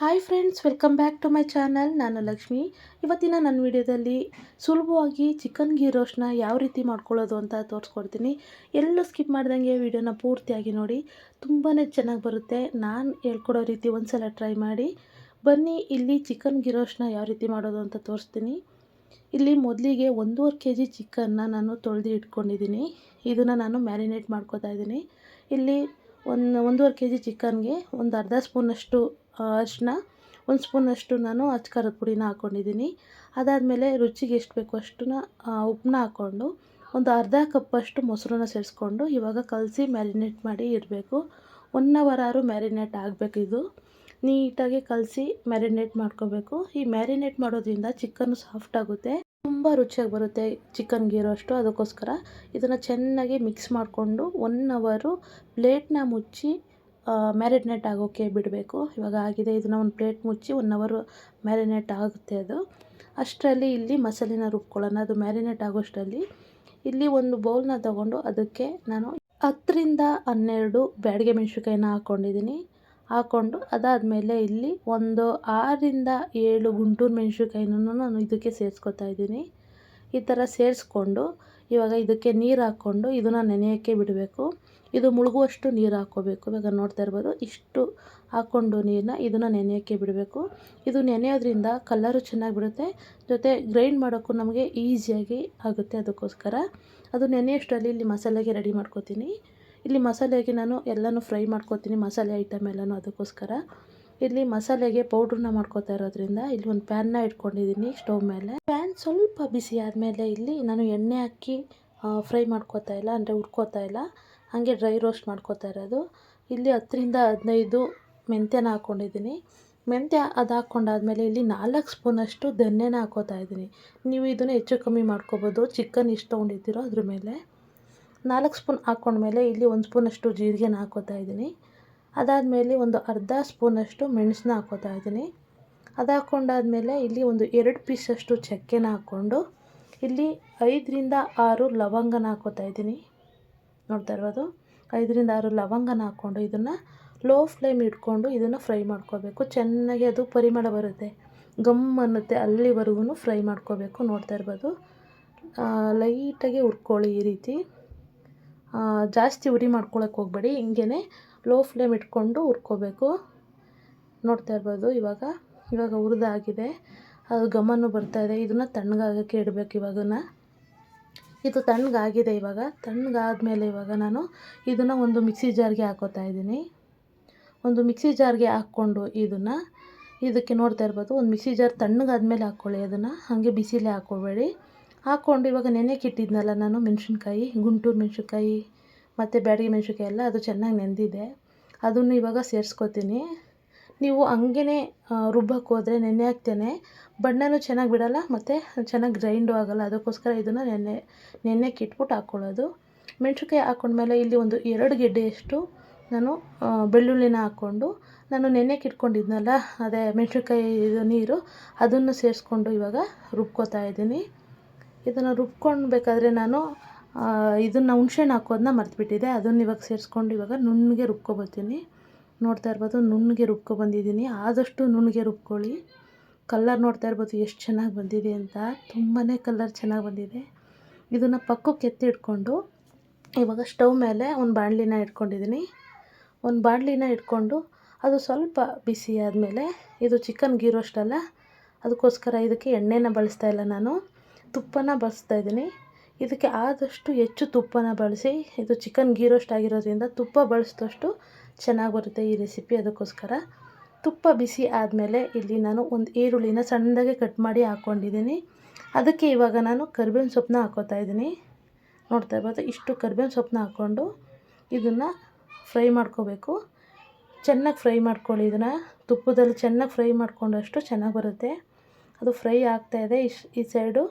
Hi friends, welcome back to my channel. ನಾನು ಲಕ್ಷ್ಮಿ. ಇವತ್ತಿನ ನನ್ನ ವಿಡಿಯೋದಲ್ಲಿ ಸುಲಭವಾಗಿ ಚಿಕನ್ ಗೀ ರೋಸ್ಟ್ನ ಯಾವ ರೀತಿ ಮಾಡ್ಕೊಳ್ಳೋದು ಅಂತ ತೋರಿಸ್ಕೊಡ್ತೀನಿ. ಎಲ್ಲೂ ಸ್ಕಿಪ್ ಮಾಡ್ದಂಗೆ ವಿಡಿಯೋನ ಪೂರ್ತಿಯಾಗಿ ನೋಡಿ. ತುಂಬಾ ಚೆನ್ನಾಗಿ ಬರುತ್ತೆ. ನಾನು ಹೇಳ್ಕೊಡೋ ರೀತಿ ಒಂದು ಸಲ ಟ್ರೈ ಮಾಡಿ. ಬನ್ನಿ, ಇಲ್ಲಿ ಚಿಕನ್ ಗೀ ರೋಸ್ಟ್ನ ಯಾವ ರೀತಿ ಮಾಡೋದು ಅಂತ ತೋರಿಸ್ತೀನಿ. ಇಲ್ಲಿ ಮೊದಲಿಗೆ ಒಂದೂವರೆ ಕೆ ಜಿ ಚಿಕನ್ನ ನಾನು ತೊಳೆದು ಇಟ್ಕೊಂಡಿದ್ದೀನಿ. ಇದನ್ನು ನಾನು ಮ್ಯಾರಿನೇಟ್ ಮಾಡ್ಕೋತಾ ಇದ್ದೀನಿ. ಇಲ್ಲಿ ಒಂದು, ಒಂದೂವರೆ ಕೆ ಜಿ ಚಿಕನ್ಗೆ ಒಂದು ಅರ್ಧ ಸ್ಪೂನಷ್ಟು ಅರಿಶಿನ ಒಂದು ಸ್ಪೂನಷ್ಟು ನಾನು ಅಚ್ಕಾರದ ಪುಡಿನ ಹಾಕ್ಕೊಂಡಿದ್ದೀನಿ ಅದಾದಮೇಲೆ ರುಚಿಗೆ ಎಷ್ಟು ಬೇಕು ಅಷ್ಟನ್ನ ಉಪ್ಪನ್ನ ಹಾಕ್ಕೊಂಡು ಒಂದು ಅರ್ಧ ಕಪ್ಪಷ್ಟು ಮೊಸರನ್ನ ಸೇರಿಸ್ಕೊಂಡು ಇವಾಗ ಕಲಸಿ ಮ್ಯಾರಿನೇಟ್ ಮಾಡಿ ಇಡಬೇಕು. ಒನ್ ಅವರ್ ಆರು ಮ್ಯಾರಿನೇಟ್ ಆಗಬೇಕು ಇದು. ನೀಟಾಗಿ ಕಲಸಿ ಮ್ಯಾರಿನೇಟ್ ಮಾಡ್ಕೋಬೇಕು. ಈ ಮ್ಯಾರಿನೇಟ್ ಮಾಡೋದ್ರಿಂದ ಚಿಕನ್ನು ಸಾಫ್ಟ್ ಆಗುತ್ತೆ. ತುಂಬ ರುಚಿಯಾಗಿ ಬರುತ್ತೆ ಚಿಕನ್ ಇರೋಷ್ಟು. ಅದಕ್ಕೋಸ್ಕರ ಇದನ್ನು ಚೆನ್ನಾಗಿ ಮಿಕ್ಸ್ ಮಾಡಿಕೊಂಡು ಒನ್ ಅವರು ಪ್ಲೇಟ್ನ ಮುಚ್ಚಿ ಮ್ಯಾರಿನೇಟ್ ಆಗೋಕ್ಕೆ ಬಿಡಬೇಕು. ಇವಾಗ ಆಗಿದೆ, ಇದನ್ನು ಒಂದು ಪ್ಲೇಟ್ ಮುಚ್ಚಿ ಒನ್ ಅವರು ಮ್ಯಾರಿನೇಟ್ ಆಗುತ್ತೆ ಅದು. ಅಷ್ಟರಲ್ಲಿ ಇಲ್ಲಿ ಮಸಾಲೆನ ರುಬ್ಕೊಳ್ಳೋಣ. ಅದು ಮ್ಯಾರಿನೇಟ್ ಆಗೋಷ್ಟರಲ್ಲಿ ಇಲ್ಲಿ ಒಂದು ಬೌಲ್ನ ತಗೊಂಡು ಅದಕ್ಕೆ ನಾನು ಹತ್ತರಿಂದ ಹನ್ನೆರಡು ಬ್ಯಾಡಿಗೆ ಮೆಣಸಿನ್ಕಾಯಿನ ಹಾಕ್ಕೊಂಡಿದ್ದೀನಿ ಹಾಕ್ಕೊಂಡು ಅದಾದಮೇಲೆ ಇಲ್ಲಿ ಒಂದು ಆರರಿಂದ ಏಳು ಗುಂಟೂರು ಮೆಣಸಿನ್ಕಾಯಿನೂ ನಾನು ಇದಕ್ಕೆ ಸೇರಿಸ್ಕೊತಾ ಇದ್ದೀನಿ. ಈ ಥರ ಸೇರಿಸ್ಕೊಂಡು ಇವಾಗ ಇದಕ್ಕೆ ನೀರು ಹಾಕ್ಕೊಂಡು ಇದನ್ನು ನೆನೆಯೋಕ್ಕೆ ಬಿಡಬೇಕು. ಇದು ಮುಳುಗುವಷ್ಟು ನೀರು ಹಾಕ್ಕೋಬೇಕು. ಇವಾಗ ನೋಡ್ತಾ ಇರ್ಬೋದು, ಇಷ್ಟು ಹಾಕ್ಕೊಂಡು ನೀರನ್ನ ಇದನ್ನು ನೆನೆಯೋಕ್ಕೆ ಬಿಡಬೇಕು. ಇದು ನೆನೆಯೋದ್ರಿಂದ ಕಲ್ಲರು ಚೆನ್ನಾಗಿ ಬಿಡುತ್ತೆ. ಜೊತೆ ಗ್ರೈಂಡ್ ಮಾಡೋಕ್ಕೂ ನಮಗೆ ಈಸಿಯಾಗಿ ಆಗುತ್ತೆ ಅದಕ್ಕೋಸ್ಕರ. ಅದು ನೆನೆಯೋಷ್ಟರಲ್ಲಿ ಇಲ್ಲಿ ಮಸಾಲೆಗೆ ರೆಡಿ ಮಾಡ್ಕೋತೀನಿ. ಇಲ್ಲಿ ಮಸಾಲೆಗೆ ನಾನು ಎಲ್ಲನೂ ಫ್ರೈ ಮಾಡ್ಕೋತೀನಿ, ಮಸಾಲೆ ಐಟಮ್ ಎಲ್ಲನೂ ಅದಕ್ಕೋಸ್ಕರ. ಇಲ್ಲಿ ಮಸಾಲೆಗೆ ಪೌಡ್ರನ್ನ ಮಾಡ್ಕೋತಾ ಇರೋದ್ರಿಂದ ಇಲ್ಲಿ ಒಂದು ಪ್ಯಾನ್ನ ಇಟ್ಕೊಂಡಿದ್ದೀನಿ ಸ್ಟವ್ ಮೇಲೆ. ಪ್ಯಾನ್ ಸ್ವಲ್ಪ ಬಿಸಿ ಆದಮೇಲೆ ಇಲ್ಲಿ ನಾನು ಎಣ್ಣೆ ಹಾಕಿ ಫ್ರೈ ಮಾಡ್ಕೋತಾ ಇಲ್ಲ, ಅಂದರೆ ಹುರ್ಕೋತಾ ಇಲ್ಲ. ಹಾಗೆ ಡ್ರೈ ರೋಸ್ಟ್ ಮಾಡ್ಕೋತಾ ಇರೋದು. ಇಲ್ಲಿ ಹತ್ತರಿಂದ ಹದಿನೈದು ಮೆಂತ್ಯನ ಹಾಕ್ಕೊಂಡಿದ್ದೀನಿ ಮೆಂತ್ಯ ಅದು ಹಾಕ್ಕೊಂಡಾದ್ಮೇಲೆ ಇಲ್ಲಿ ನಾಲ್ಕು ಸ್ಪೂನಷ್ಟು ಧನ್ಯನ ಹಾಕೋತಾ ಇದ್ದೀನಿ. ನೀವು ಇದನ್ನು ಹೆಚ್ಚು ಕಮ್ಮಿ ಮಾಡ್ಕೋಬೋದು, ಚಿಕನ್ ಇಷ್ಟು ತೊಗೊಂಡಿದ್ದೀರೋ ಅದ್ರ ಮೇಲೆ. ನಾಲ್ಕು ಸ್ಪೂನ್ ಹಾಕ್ಕೊಂಡ್ಮೇಲೆ ಇಲ್ಲಿ ಒಂದು ಸ್ಪೂನಷ್ಟು ಜೀರಿಗೆನ ಹಾಕೋತಾ ಇದ್ದೀನಿ. ಅದಾದಮೇಲೆ ಒಂದು ಅರ್ಧ ಸ್ಪೂನಷ್ಟು ಮೆಣಸನ್ನ ಹಾಕೋತಾ ಇದ್ದೀನಿ. ಅದು ಹಾಕ್ಕೊಂಡಾದ್ಮೇಲೆ ಇಲ್ಲಿ ಒಂದು ಎರಡು ಪೀಸಷ್ಟು ಚಕ್ಕೆನ ಹಾಕ್ಕೊಂಡು ಇಲ್ಲಿ ಐದರಿಂದ ಆರು ಲವಂಗನ ಹಾಕೋತಾ ಇದ್ದೀನಿ. ನೋಡ್ತಾ ಇರ್ಬೋದು. ಐದರಿಂದ ಆರು ಲವಂಗನ ಹಾಕ್ಕೊಂಡು ಇದನ್ನು ಲೋ ಫ್ಲೇಮ್ ಇಟ್ಕೊಂಡು ಇದನ್ನು ಫ್ರೈ ಮಾಡ್ಕೋಬೇಕು. ಚೆನ್ನಾಗಿ ಅದು ಪರಿಮಳ ಬರುತ್ತೆ. ಗಮ್ ಅನ್ನುತ್ತೆ ಅಲ್ಲಿವರೆಗೂ ಫ್ರೈ ಮಾಡ್ಕೋಬೇಕು ನೋಡ್ತಾ ಇರ್ಬೋದು. ಲೈಟಾಗಿ ಹುರ್ಕೊಳ್ಳಿ ಈ ರೀತಿ. ಜಾಸ್ತಿ ಉರಿ ಮಾಡ್ಕೊಳಕ್ಕೆ ಹೋಗಬೇಡಿ. ಹಿಂಗೇ ಲೋ ಫ್ಲೇಮ್ ಇಟ್ಕೊಂಡು ಹುರ್ಕೋಬೇಕು. ನೋಡ್ತಾ ಇರ್ಬೋದು ಇವಾಗ. ಇವಾಗ ಹುರಿದಾಗಿದೆ. ಅದು ಬರ್ತಾ ಬರ್ತಾಯಿದೆ ಇದನ್ನು ತಣ್ಣಗಾಗೋಕ್ಕೆ ಇಡಬೇಕು ಇವಾಗನ್ನ. ಇದು ತಣ್ಣಗಾಗಿದೆ ಇವಾಗ. ತಣ್ಣಗಾದ್ಮೇಲೆ ಇವಾಗ ನಾನು ಇದನ್ನು ಒಂದು ಮಿಕ್ಸಿ ಜಾರ್ಗೆ ಹಾಕೋತಾ ಇದ್ದೀನಿ. ಒಂದು ಮಿಕ್ಸಿ ಜಾರ್ಗೆ ಹಾಕ್ಕೊಂಡು ಇದನ್ನು ಇದಕ್ಕೆ ನೋಡ್ತಾ ಇರ್ಬೋದು. ಒಂದು ಮಿಕ್ಸಿ ಜಾರ್ ತಣ್ಣಗಾದ್ಮೇಲೆ ಹಾಕ್ಕೊಳ್ಳಿ ಅದನ್ನು. ಹಾಗೆ ಬಿಸಿಲೇ ಹಾಕ್ಕೊಬೇಡಿ. ಹಾಕ್ಕೊಂಡು ಇವಾಗ ನೆನೆಗೆ ಇಟ್ಟಿದ್ನಲ್ಲ ನಾನು ಮೆಣಸಿನ್ಕಾಯಿ, ಗುಂಟೂರು ಮೆಣಸಿನ್ಕಾಯಿ, ಮತ್ತು ಬ್ಯಾಡಗಿ ಮೆಣಸಿನ್ಕಾಯಿ ಎಲ್ಲ ಅದು ಚೆನ್ನಾಗಿ ನೆಂದಿದೆ. ಅದನ್ನು ಇವಾಗ ಸೇರಿಸ್ಕೊತೀನಿ. ನೀವು ಹಂಗೇ ರುಬ್ಬಕ್ಕೆ ಹೋದರೆ ನೆನೆ ಹಾಕ್ತೇನೆ ಬಣ್ಣನೂ ಚೆನ್ನಾಗಿ ಬಿಡೋಲ್ಲ, ಮತ್ತು ಚೆನ್ನಾಗಿ ಗ್ರೈಂಡು ಆಗೋಲ್ಲ. ಅದಕ್ಕೋಸ್ಕರ ಇದನ್ನು ನೆನೆ ನೆನೆಕ್ಕೆ ಇಟ್ಬಿಟ್ಟು ಹಾಕ್ಕೊಳ್ಳೋದು ಮೆಣಸಿನ್ಕಾಯಿ ಹಾಕ್ಕೊಂಡ್ಮೇಲೆ ಇಲ್ಲಿ ಒಂದು ಎರಡು ಗೆಡ್ಡೆಯಷ್ಟು ನಾನು ಬೆಳ್ಳುಳ್ಳಿನ ಹಾಕ್ಕೊಂಡು, ನಾನು ನೆನೆಕ್ಕೆ ಇಟ್ಕೊಂಡಿದ್ನಲ್ಲ ಅದೇ ಮೆಣಸಿನ್ಕಾಯಿ ಇದು ನೀರು, ಅದನ್ನು ಸೇರಿಸ್ಕೊಂಡು ಇವಾಗ ರುಬ್ಕೋತಾ ಇದ್ದೀನಿ. ಇದನ್ನು ರುಬ್ಕೊಳ್ಬೇಕಾದ್ರೆ ನಾನು ಇದನ್ನು ಹುಣ್ಸೆಹಣ್ಣು ಹಾಕೋದನ್ನ ಮರ್ತುಬಿಟ್ಟಿದ್ದೆ. ಅದನ್ನು ಇವಾಗ ಸೇರಿಸ್ಕೊಂಡು ಇವಾಗ ನುಣ್ಣಗೆ ರುಬ್ಕೊಬರ್ತೀನಿ. ನೋಡ್ತಾ ಇರ್ಬೋದು, ನುಣ್ಣಗೆ ರುಬ್ಕೊ ಬಂದಿದ್ದೀನಿ. ಆದಷ್ಟು ನುಣ್ಣಗೆ ರುಬ್ಕೊಳ್ಳಿ. ಕಲ್ಲರ್ ನೋಡ್ತಾ ಇರ್ಬೋದು, ಎಷ್ಟು ಚೆನ್ನಾಗಿ ಬಂದಿದೆ ಅಂತ. ತುಂಬಾ ಕಲ್ಲರ್ ಚೆನ್ನಾಗಿ ಬಂದಿದೆ. ಇದನ್ನು ಪಕ್ಕಕ್ಕೆ ಎತ್ತಿ ಇಟ್ಕೊಂಡು, ಇವಾಗ ಸ್ಟವ್ ಮೇಲೆ ಒಂದು ಬಾಣಲಿನ ಇಟ್ಕೊಂಡಿದ್ದೀನಿ. ಒಂದು ಬಾಣಲಿನ ಇಟ್ಕೊಂಡು, ಅದು ಸ್ವಲ್ಪ ಬಿಸಿ ಆದಮೇಲೆ, ಇದು ಚಿಕನ್ ಗೀ ಅಲ್ಲ ಅದಕ್ಕೋಸ್ಕರ ಇದಕ್ಕೆ ಎಣ್ಣೆನ ಬಳಸ್ತಾ ಇಲ್ಲ ನಾನು. ತುಪ್ಪನ ಬಳಸ್ತಾ ಇದ್ದೀನಿ. ಇದಕ್ಕೆ ಆದಷ್ಟು ಹೆಚ್ಚು ತುಪ್ಪನ ಬಳಸಿ, ಇದು ಚಿಕನ್ ಗೀ ಆಗಿರೋದ್ರಿಂದ ತುಪ್ಪ ಬಳಸಿದಷ್ಟು ಚೆನ್ನಾಗಿ ಬರುತ್ತೆ ಈ ರೆಸಿಪಿ ಅದಕ್ಕೋಸ್ಕರ. ತುಪ್ಪ ಬಿಸಿ ಆದಮೇಲೆ ಇಲ್ಲಿ ನಾನು ಒಂದು ಈರುಳ್ಳಿನ ಸಣ್ಣದಾಗೆ ಕಟ್ ಮಾಡಿ ಹಾಕ್ಕೊಂಡಿದ್ದೀನಿ ಅದಕ್ಕೆ ಇವಾಗ ನಾನು ಕರ್ಬೇವಿನ ಸೊಪ್ಪನ್ನ ಹಾಕೋತಾ ಇದ್ದೀನಿ. ನೋಡ್ತಾ ಇರ್ಬೋದು, ಇಷ್ಟು ಕರ್ಬೇವಿನ ಸೊಪ್ಪನ್ನ ಹಾಕ್ಕೊಂಡು ಇದನ್ನು ಫ್ರೈ ಮಾಡ್ಕೋಬೇಕು. ಚೆನ್ನಾಗಿ ಫ್ರೈ ಮಾಡ್ಕೊಳ್ಳಿ ಇದನ್ನು. ತುಪ್ಪದಲ್ಲಿ ಚೆನ್ನಾಗಿ ಫ್ರೈ ಮಾಡ್ಕೊಂಡಷ್ಟು ಚೆನ್ನಾಗಿ ಬರುತ್ತೆ. ಅದು ಫ್ರೈ ಆಗ್ತಾಯಿದೆ ಇಶ್ ಈ ಸೈಡು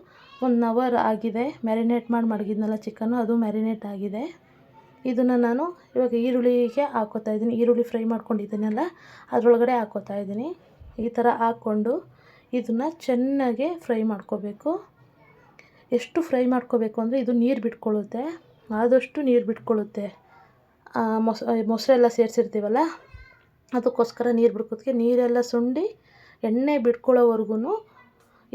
ಒನ್ ಅವರ್ ಆಗಿದೆ. ಮ್ಯಾರಿನೇಟ್ ಮಾಡಿ ಮಡಗಿದ್ನಲ್ಲ ಚಿಕನ್ನು, ಅದು ಮ್ಯಾರಿನೇಟ್ ಆಗಿದೆ. ಇದನ್ನು ನಾನು ಇವಾಗ ಈರುಳ್ಳಿಗೆ ಹಾಕೋತಾ ಇದ್ದೀನಿ. ಈರುಳ್ಳಿ ಫ್ರೈ ಮಾಡ್ಕೊಂಡಿದ್ದೀನಲ್ಲ ಅದರೊಳಗಡೆ ಹಾಕೋತಾ ಇದ್ದೀನಿ. ಈ ಥರ ಹಾಕ್ಕೊಂಡು ಇದನ್ನು ಚೆನ್ನಾಗಿ ಫ್ರೈ ಮಾಡ್ಕೋಬೇಕು. ಎಷ್ಟು ಫ್ರೈ ಮಾಡ್ಕೋಬೇಕು ಅಂದರೆ ಇದು ನೀರು ಬಿಟ್ಕೊಳ್ಳುತ್ತೆ. ಆದಷ್ಟು ನೀರು ಬಿಟ್ಕೊಳ್ಳುತ್ತೆ. ಮೊಸ ಮೊಸರೆಲ್ಲ ಸೇರಿಸಿರ್ತೀವಲ್ಲ, ಅದಕ್ಕೋಸ್ಕರ ನೀರು ಬಿಡ್ಕೋದಕ್ಕೆ ನೀರೆಲ್ಲ ಸುಂಡಿ ಎಣ್ಣೆ ಬಿಟ್ಕೊಳ್ಳೋವರೆಗೂ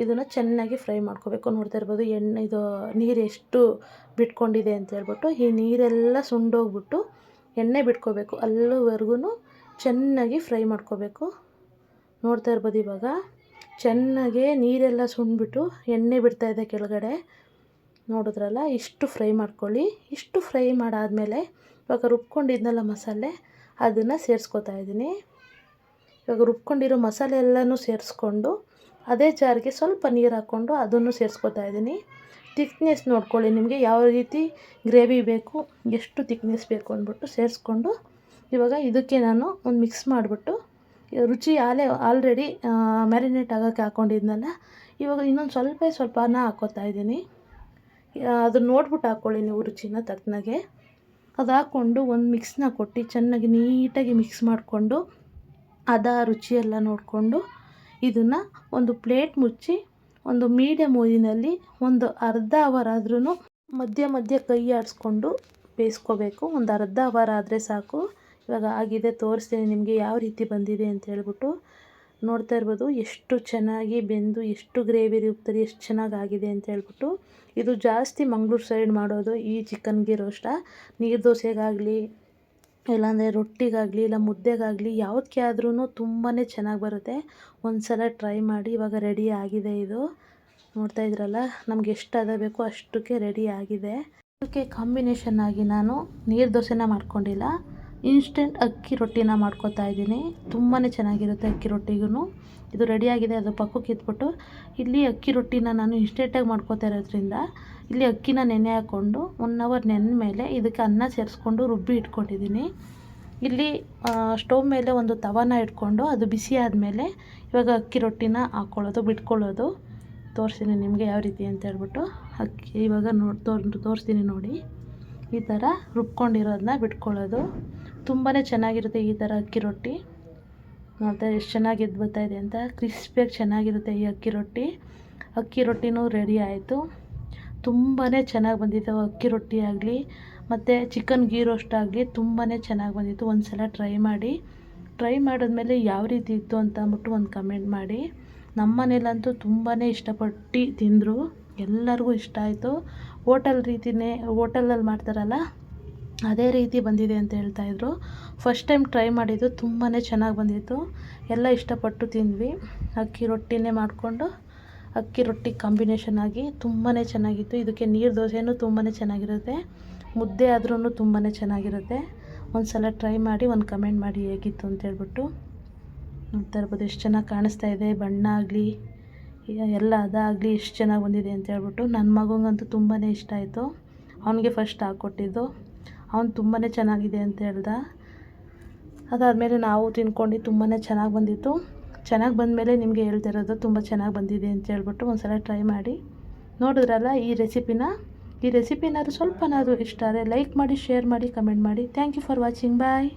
ಇದನ್ನು ಚೆನ್ನಾಗಿ ಫ್ರೈ ಮಾಡ್ಕೋಬೇಕು. ನೋಡ್ತಾ ಇರ್ಬೋದು ಎಣ್ಣೆ ಇದು ನೀರು ಎಷ್ಟು ಬಿಟ್ಕೊಂಡಿದೆ ಅಂತ ಹೇಳ್ಬಿಟ್ಟು ಈ ನೀರೆಲ್ಲ ಸುಂಡೋಗ್ಬಿಟ್ಟು ಎಣ್ಣೆ ಬಿಟ್ಕೋಬೇಕು. ಅಲ್ಲಿವರೆಗೂ ಚೆನ್ನಾಗಿ ಫ್ರೈ ಮಾಡ್ಕೋಬೇಕು. ನೋಡ್ತಾ ಇರ್ಬೋದು ಇವಾಗ ಚೆನ್ನಾಗಿ ನೀರೆಲ್ಲ ಸುಂಡ್ಬಿಟ್ಟು ಎಣ್ಣೆ ಬಿಡ್ತಾ ಇದೆ ಕೆಳಗಡೆ. ನೋಡಿದ್ರಲ್ಲ, ಇಷ್ಟು ಫ್ರೈ ಮಾಡ್ಕೊಳ್ಳಿ. ಇಷ್ಟು ಫ್ರೈ ಮಾಡಾದಮೇಲೆ ಇವಾಗ ರುಬ್ಕೊಂಡಿದ್ನಲ್ಲ ಮಸಾಲೆ, ಅದನ್ನು ಸೇರಿಸ್ಕೊತಾ ಇದ್ದೀನಿ. ಇವಾಗ ರುಬ್ಕೊಂಡಿರೋ ಮಸಾಲೆ ಎಲ್ಲನೂ ಸೇರಿಸ್ಕೊಂಡು ಅದೇ ಜಾರಿಗೆ ಸ್ವಲ್ಪ ನೀರು ಹಾಕ್ಕೊಂಡು ಅದನ್ನು ಸೇರ್ಸ್ಕೊತಾ ಇದ್ದೀನಿ. ತಿಕ್ನೆಸ್ ನೋಡ್ಕೊಳ್ಳಿ, ನಿಮಗೆ ಯಾವ ರೀತಿ ಗ್ರೇವಿ ಬೇಕು, ಎಷ್ಟು ತಿಕ್ನೆಸ್ ಬೇಕು ಅಂದ್ಬಿಟ್ಟು ಸೇರಿಸ್ಕೊಂಡು, ಇವಾಗ ಇದಕ್ಕೆ ನಾನು ಒಂದು ಮಿಕ್ಸ್ ಮಾಡಿಬಿಟ್ಟು ರುಚಿ ಆಲೇ ಆಲ್ರೆಡಿ ಮ್ಯಾರಿನೇಟ್ ಆಗೋಕ್ಕೆ ಹಾಕ್ಕೊಂಡಿದ್ನಲ್ಲ ಇವಾಗ ಇನ್ನೊಂದು ಸ್ವಲ್ಪ ಸ್ವಲ್ಪನ ಹಾಕ್ಕೋತಾ ಇದ್ದೀನಿ. ಅದನ್ನ ನೋಡ್ಬಿಟ್ಟು ಹಾಕ್ಕೊಳ್ಳಿ ನೀವು ರುಚಿನ ತಕ್ಕನಾಗೆ. ಅದು ಹಾಕ್ಕೊಂಡು ಒಂದು ಮಿಕ್ಸ್ನ ಕೊಟ್ಟು ಚೆನ್ನಾಗಿ ನೀಟಾಗಿ ಮಿಕ್ಸ್ ಮಾಡಿಕೊಂಡು, ಅದ ರುಚಿಯೆಲ್ಲ ನೋಡಿಕೊಂಡು ಇದನ್ನು ಒಂದು ಪ್ಲೇಟ್ ಮುಚ್ಚಿ ಒಂದು ಮೀಡಿಯಮ್ ಊರಿನಲ್ಲಿ ಒಂದು ಅರ್ಧ ಅವರ್ ಆದ್ರೂ ಮಧ್ಯ ಮಧ್ಯ ಕೈ ಆಡಿಸ್ಕೊಂಡು ಬೇಯಿಸ್ಕೋಬೇಕು. ಒಂದು ಅರ್ಧ ಅವರ್ ಆದರೆ ಸಾಕು. ಇವಾಗ ಆಗಿದೆ, ತೋರಿಸ್ತೀನಿ ನಿಮಗೆ ಯಾವ ರೀತಿ ಬಂದಿದೆ ಅಂತ ಹೇಳ್ಬಿಟ್ಟು ನೋಡ್ತಾ ಇರ್ಬೋದು. ಎಷ್ಟು ಚೆನ್ನಾಗಿ ಬೆಂದು, ಎಷ್ಟು ಗ್ರೇವಿ ರುಬ್ತಾರೆ, ಎಷ್ಟು ಚೆನ್ನಾಗಿ ಆಗಿದೆ ಅಂತ ಹೇಳ್ಬಿಟ್ಟು. ಇದು ಜಾಸ್ತಿ ಮಂಗ್ಳೂರು ಸೈಡ್ ಮಾಡೋದು ಈ ಚಿಕನ್ಗೆ ರೋಸ್ಟ ನೀರು ದೋಸೆಗಾಗಲಿ ಇಲ್ಲಾಂದರೆ ರೊಟ್ಟಿಗಾಗಲಿ ಇಲ್ಲ ಮುದ್ದೆಗಾಗಲಿ ಯಾವುದಕ್ಕೆ ಆದ್ರೂ ತುಂಬಾ ಚೆನ್ನಾಗಿ ಬರುತ್ತೆ. ಒಂದು ಸಲ ಟ್ರೈ ಮಾಡಿ ಇವಾಗ ರೆಡಿ ಆಗಿದೆ ಇದು. ನೋಡ್ತಾ ಇದ್ರಲ್ಲ, ನಮ್ಗೆ ಎಷ್ಟು ಅದ ಬೇಕೋ ಅಷ್ಟಕ್ಕೆ ರೆಡಿ ಆಗಿದೆ. ಅದಕ್ಕೆ ಕಾಂಬಿನೇಷನ್ ಆಗಿ ನಾನು ನೀರು ದೋಸೆನ ಮಾಡ್ಕೊಂಡಿಲ್ಲ. ಇನ್ಸ್ಟೆಂಟ್ ಅಕ್ಕಿ ರೊಟ್ಟಿನ ಮಾಡ್ಕೊತಾ ಇದ್ದೀನಿ. ತುಂಬಾ ಚೆನ್ನಾಗಿರುತ್ತೆ ಅಕ್ಕಿ ರೊಟ್ಟಿಗೂ ಇದು ರೆಡಿಯಾಗಿದೆ ಅದು ಪಕ್ಕಕ್ಕೆ ಇದ್ಬಿಟ್ಟು. ಇಲ್ಲಿ ಅಕ್ಕಿ ರೊಟ್ಟಿನ ನಾನು ಇನ್ಸ್ಟೆಂಟಾಗಿ ಮಾಡ್ಕೋತಾ ಇರೋದ್ರಿಂದ ಇಲ್ಲಿ ಅಕ್ಕಿನ ನೆನೆ ಹಾಕ್ಕೊಂಡು ಒನ್ ಅವರ್ ನೆನೆ ಮೇಲೆ ಇದಕ್ಕೆ ಅನ್ನ ಸೇರಿಸ್ಕೊಂಡು ರುಬ್ಬಿ ಇಟ್ಕೊಂಡಿದ್ದೀನಿ. ಇಲ್ಲಿ ಸ್ಟೋವ್ ಮೇಲೆ ಒಂದು ತವಾನ ಇಟ್ಕೊಂಡು ಅದು ಬಿಸಿ ಆದಮೇಲೆ ಇವಾಗ ಅಕ್ಕಿ ರೊಟ್ಟಿನ ಹಾಕ್ಕೊಳ್ಳೋದು ಬಿಟ್ಕೊಳ್ಳೋದು. ತೋರಿಸ್ತೀನಿ ನಿಮಗೆ ಯಾವ ರೀತಿ ಅಂತ ಹೇಳ್ಬಿಟ್ಟು. ಅಕ್ಕಿ ಇವಾಗ ನೋಡಿ ತೋರ್ ತೋರಿಸ್ತೀನಿ ನೋಡಿ. ಈ ಥರ ರುಬ್ಕೊಂಡಿರೋದನ್ನ ಬಿಟ್ಕೊಳ್ಳೋದು. ತುಂಬಾ ಚೆನ್ನಾಗಿರುತ್ತೆ ಈ ಥರ ಅಕ್ಕಿ ರೊಟ್ಟಿ. ನೋಡ್ತಾ ಎಷ್ಟು ಚೆನ್ನಾಗಿ ಎದ್ದು ಬರ್ತಾಯಿದೆ ಅಂತ, ಕ್ರಿಸ್ಪಿಯಾಗಿ ಚೆನ್ನಾಗಿರುತ್ತೆ ಈ ಅಕ್ಕಿ ರೊಟ್ಟಿ. ಅಕ್ಕಿ ರೊಟ್ಟಿನೂ ರೆಡಿ ಆಯಿತು. ತುಂಬಾ ಚೆನ್ನಾಗಿ ಬಂದಿತ್ತು, ಅಕ್ಕಿ ರೊಟ್ಟಿ ಆಗಲಿ, ಮತ್ತು ಚಿಕನ್ ಗೀ ರೋಸ್ಟ್ ಆಗಲಿ ತುಂಬಾ ಚೆನ್ನಾಗಿ ಬಂದಿತ್ತು. ಒಂದು ಸಲ ಟ್ರೈ ಮಾಡಿ. ಟ್ರೈ ಮಾಡಿದ್ಮೇಲೆ ಯಾವ ರೀತಿ ಇತ್ತು ಅಂತ ಅಂದ್ಬಿಟ್ಟು ಒಂದು ಕಮೆಂಟ್ ಮಾಡಿ. ನಮ್ಮ ಮನೇಲಂತೂ ತುಂಬಾ ಇಷ್ಟಪಟ್ಟು ತಿಂದರು. ಎಲ್ಲರಿಗೂ ಇಷ್ಟ ಆಯಿತು. ಹೋಟೆಲ್ ರೀತಿನೇ ಹೋಟೆಲಲ್ಲಿ ಮಾಡ್ತಾರಲ್ಲ, ಅದೇ ರೀತಿ ಬಂದಿದೆ ಅಂತ ಹೇಳ್ತಾಯಿದ್ರು ಫಸ್ಟ್ ಟೈಮ್ ಟ್ರೈ ಮಾಡಿದ್ದು ತುಂಬಾ ಚೆನ್ನಾಗಿ ಬಂದಿತ್ತು. ಎಲ್ಲ ಇಷ್ಟಪಟ್ಟು ತಿಂದ್ವಿ. ಅಕ್ಕಿ ರೊಟ್ಟಿನೇ ಮಾಡಿಕೊಂಡು ಅಕ್ಕಿ ರೊಟ್ಟಿ ಕಾಂಬಿನೇಷನ್ ಆಗಿ ತುಂಬಾ ಚೆನ್ನಾಗಿತ್ತು. ಇದಕ್ಕೆ ನೀರು ದೋಸೆನೂ ತುಂಬಾ ಚೆನ್ನಾಗಿರುತ್ತೆ. ಮುದ್ದೆ ಆದ್ರೂ ತುಂಬಾ ಚೆನ್ನಾಗಿರುತ್ತೆ. ಒಂದು ಸಲ ಟ್ರೈ ಮಾಡಿ, ಒಂದು ಕಮೆಂಟ್ ಮಾಡಿ ಹೇಗಿತ್ತು ಅಂತ ಹೇಳ್ಬಿಟ್ಟು. ನೋಡ್ತಾ ಇರ್ಬೋದು, ಎಷ್ಟು ಚೆನ್ನಾಗಿ ಕಾಣಿಸ್ತಾ ಇದೆ. ಬಣ್ಣ ಆಗಲಿ ಎಲ್ಲ ಅದಾಗಲಿ ಎಷ್ಟು ಚೆನ್ನಾಗಿ ಬಂದಿದೆ ಅಂತ ಹೇಳ್ಬಿಟ್ಟು. ನನ್ನ ಮಗನಿಗಂತೂ ತುಂಬಾ ಇಷ್ಟ ಆಯಿತು. ಅವನಿಗೆ ಫಸ್ಟ್ ಹಾಕ್ಕೊಟ್ಟಿದ್ದು ಅವನು ತುಂಬಾ ಚೆನ್ನಾಗಿದೆ ಅಂತ ಹೇಳ್ದ. ಅದಾದಮೇಲೆ ನಾವು ತಿನ್ಕೊಂಡು ತುಂಬಾ ಚೆನ್ನಾಗಿ ಬಂದಿತ್ತು. ಚೆನ್ನಾಗಿ ಬಂದಮೇಲೆ ನಿಮಗೆ ಹೇಳ್ತಿರೋದು ತುಂಬ ಚೆನ್ನಾಗಿ ಬಂದಿದೆ ಅಂತ ಹೇಳ್ಬಿಟ್ಟು ಒಂದು ಸಲ ಟ್ರೈ ಮಾಡಿ ನೋಡಿದ್ರಲ್ಲ ಈ ರೆಸಿಪಿನ ಈ ರೆಸಿಪಿನಾದ್ರೂ ಸ್ವಲ್ಪನಾದರೂ ಇಷ್ಟ ಆದರೆ ಲೈಕ್ ಮಾಡಿ ಶೇರ್ ಮಾಡಿ ಕಮೆಂಟ್ ಮಾಡಿ. Thank you for watching bye